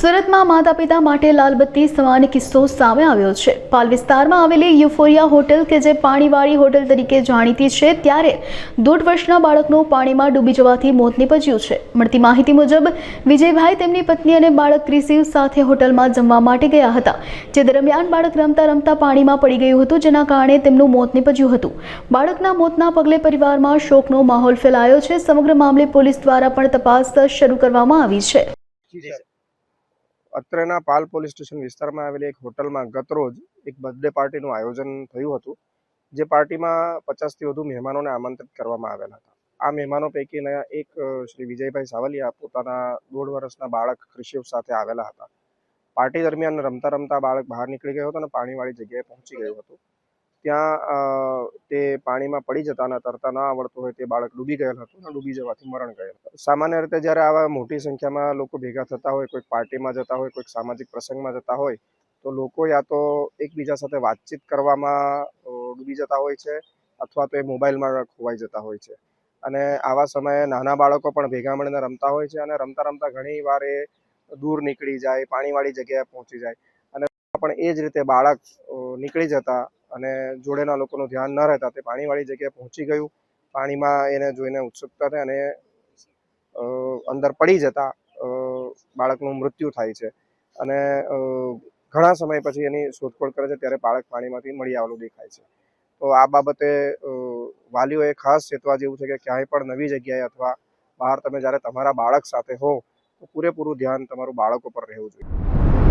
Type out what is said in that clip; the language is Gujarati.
સુરતમાં માતા પિતા માટે લાલબત્તી સમાન કિસ્સો સામે આવ્યો છે. પાલ વિસ્તારમાં આવેલી યુફોરિયા હોટલ કે જે પાણીવાળી હોટલ તરીકે જાણીતી છે, ત્યારે દોઢ વર્ષના બાળકનું પાણીમાં ડૂબી જવાથી મોત નીપજ્યું છે. મળતી માહિતી મુજબ, વિજયભાઈ તેમની પત્ની અને બાળક ક્રિસિવ સાથે હોટલમાં જમવા માટે ગયા હતા, જે દરમિયાન બાળક રમતા રમતા પાણીમાં પડી ગયું હતું, જેના કારણે તેમનું મોત નીપજ્યું હતું. બાળકના મોતના પગલે પરિવારમાં શોકનો માહોલ ફેલાયો છે. સમગ્ર મામલે પોલીસ દ્વારા પણ તપાસ શરૂ કરવામાં આવી છે. અત્રેના પાલ પોલીસ સ્ટેશન વિસ્તારમાં આવેલી એક હોટલમાં ગતરોજ એક બર્થડે પાર્ટીનું આયોજન થયું હતું, જે પાર્ટીમાં પચાસથી વધુ મહેમાનોને આમંત્રિત કરવામાં આવેલા હતા. આ મહેમાનો પૈકીના એક શ્રી વિજયભાઈ સાવલિયા પોતાના દોઢ વર્ષના બાળક ક્રિશિવ સાથે આવેલા હતા. પાર્ટી દરમિયાન રમતા રમતા બાળક બહાર નીકળી ગયો હતો અને પાણીવાળી જગ્યાએ પહોંચી ગયું હતું. ત્યાં તે પાણીમાં પડી જતા અને તરતા ન આવડતું હોય તે બાળક ડૂબી ગયેલ હતું અને ડૂબી જવાથી મરણ ગયેલ સામાન્ય રીતે જ્યારે આવા મોટી સંખ્યામાં લોકો ભેગા થતા હોય, કોઈક પાર્ટીમાં જતા હોય, કોઈક સામાજિક પ્રસંગમાં જતા હોય, તો લોકો યા તો એકબીજા સાથે વાતચીત કરવામાં ડૂબી જતા હોય છે અથવા તો એ મોબાઈલમાં ખોવાઈ જતા હોય છે. અને આવા સમયે નાના બાળકો પણ ભેગા મળીને રમતા હોય છે અને રમતા રમતા ઘણી વાર એ દૂર નીકળી જાય, પાણીવાળી જગ્યાએ પહોંચી જાય. અને પણ એ જ રીતે બાળક નીકળી જતા અને જોડેના લોકોનું ધ્યાન ન રહેતા તે પાણીવાળી જગ્યાએ પહોંચી ગયું. પાણીમાં એને જોઈને ઉત્સુકતા અને અંદર પડી જતા બાળકનું મૃત્યુ થાય છે. અને ઘણા સમય પછી એની શોધખોળ કરે છે ત્યારે બાળક પાણીમાંથી મળી આવેલું દેખાય છે. તો આ બાબતે વાલીઓએ ખાસ ચેતવા જેવું છે કે ક્યાંય પણ નવી જગ્યાએ અથવા બહાર તમે જ્યારે તમારા બાળક સાથે હો તો પૂરેપૂરું ધ્યાન તમારું બાળકો પર રહેવું જોઈએ.